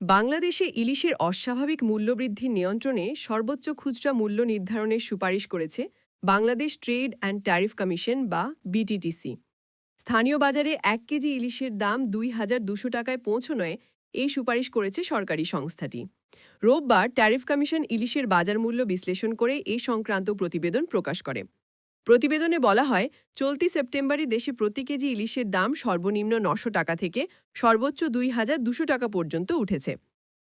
বাংলাদেশে ইলিশের অস্বাভাবিক মূল্যবৃদ্ধি নিয়ন্ত্রণে সর্বোচ্চ খুচরা মূল্য নির্ধারণের সুপারিশ করেছে Bangladesh Trade and Tariff Commission বা বিটিটিসি। স্থানীয় বাজারে এক কেজি ইলিশের দাম দুই হাজার দুশো টাকায় পৌঁছনোয় এই সুপারিশ করেছে সরকারি সংস্থাটি। রোববার ট্যারিফ কমিশন ইলিশের বাজার মূল্য বিশ্লেষণ করে এই সংক্রান্ত প্রতিবেদন প্রকাশ করে। প্রতিবেদনে বলা হয়, চলতি সেপ্টেম্বরে দেশে প্রতি কেজি ইলিশের দাম সর্বনিম্ন নশো টাকা থেকে সর্বোচ্চ দুই হাজার দুশো টাকা পর্যন্ত উঠেছে।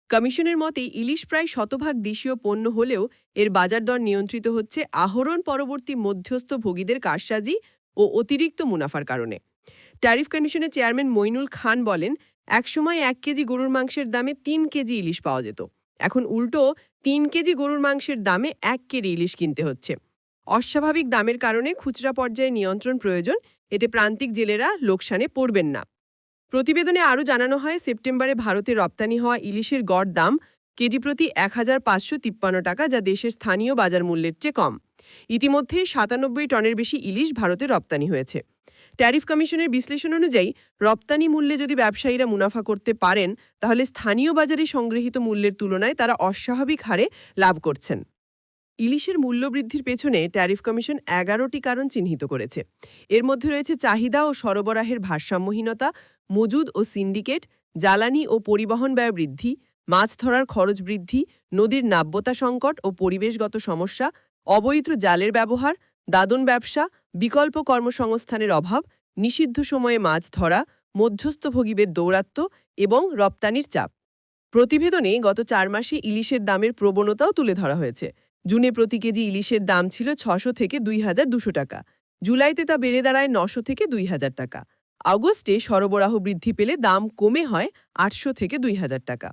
কমিশনের মতে, ইলিশ প্রায় শতভাগ দেশীয় পণ্য হলেও এর বাজার দর নিয়ন্ত্রিত হচ্ছে আহরণ পরবর্তী মধ্যস্থ ভোগীদের কারসাজি ও অতিরিক্ত মুনাফার কারণে। ট্যারিফ কমিশনের চেয়ারম্যান মইনুল খান বলেন, একসময় এক কেজি গরুর মাংসের দামে তিন কেজি ইলিশ পাওয়া যেত। এখন উল্টো, তিন কেজি গরুর মাংসের দামে এক কেজি ইলিশ কিনতে হচ্ছে। অস্বাভাবিক দামের কারণে খুচরা পর্যায়ে নিয়ন্ত্রণ প্রয়োজন, এতে প্রান্তিক জেলেরা লোকসানে পড়বেন না। প্রতিবেদনে আরও জানানো হয়, সেপ্টেম্বরে ভারতে রপ্তানি হওয়া ইলিশের গড় দাম কেজি প্রতি এক হাজার পাঁচশো তিপ্পান্ন টাকা, যা দেশের স্থানীয় বাজার মূল্যের চেয়ে কম। ইতিমধ্যে সাতানব্বই টনের বেশি ইলিশ ভারতে রপ্তানি হয়েছে। ট্যারিফ কমিশনের বিশ্লেষণ অনুযায়ী, রপ্তানি মূল্যে যদি ব্যবসায়ীরা মুনাফা করতে পারেন, তাহলে স্থানীয় বাজারে সংগৃহীত মূল্যের তুলনায় তারা অস্বাভাবিক হারে লাভ করছেন। ইলিশের মূল্যবৃদ্ধির পেছনে ট্যারিফ কমিশন এগারোটি কারণ চিহ্নিত করেছে। এর মধ্যে রয়েছে চাহিদা ও সরবরাহের ভারসাম্যহীনতা, মজুদ ও সিন্ডিকেট, জ্বালানি ও পরিবহন ব্যয় বৃদ্ধি, মাছ ধরার খরচ বৃদ্ধি, নদীর নাব্যতা সংকট ও পরিবেশগত সমস্যা, অবৈধ জালের ব্যবহার, দাদন ব্যবসা, বিকল্প কর্মসংস্থানের অভাব, নিষিদ্ধ সময়ে মাছ ধরা, মধ্যস্থভোগীদের দৌরাত্ম্য এবং রপ্তানির চাপ। প্রতিবেদনে গত চার মাসে ইলিশের দামের প্রবণতাও তুলে ধরা হয়েছে। জুনে প্রতি কেজি ইলিশের দাম ছিল ছশো থেকে দুই হাজার দুশো টাকা। জুলাইতে তা বেড়ে দাঁড়ায় নশো থেকে দুই হাজার টাকা। আগস্টে সরবরাহ বৃদ্ধি পেলে দাম কমে হয় আটশো থেকে দুই হাজার টাকা।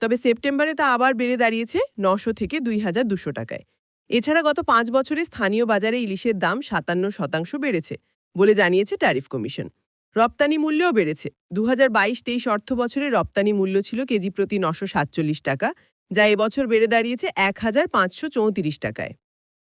তবে সেপ্টেম্বরে তা আবার বেড়ে দাঁড়িয়েছে নশো থেকে দুই হাজার দুশো টাকায়। এছাড়া গত পাঁচ বছরে স্থানীয় বাজারে ইলিশের দাম সাতান্ন শতাংশ বেড়েছে বলে জানিয়েছে ট্যারিফ কমিশন। রপ্তানি মূল্যও বেড়েছে। দু হাজার বাইশ তেইশ অর্থ বছরে রপ্তানি মূল্য ছিল কেজি প্রতি নশো সাতচল্লিশ টাকা। যা এবছর বেড়ে দাঁড়িয়েছে এক হাজার পাঁচশো চৌত্রিশ টাকায়।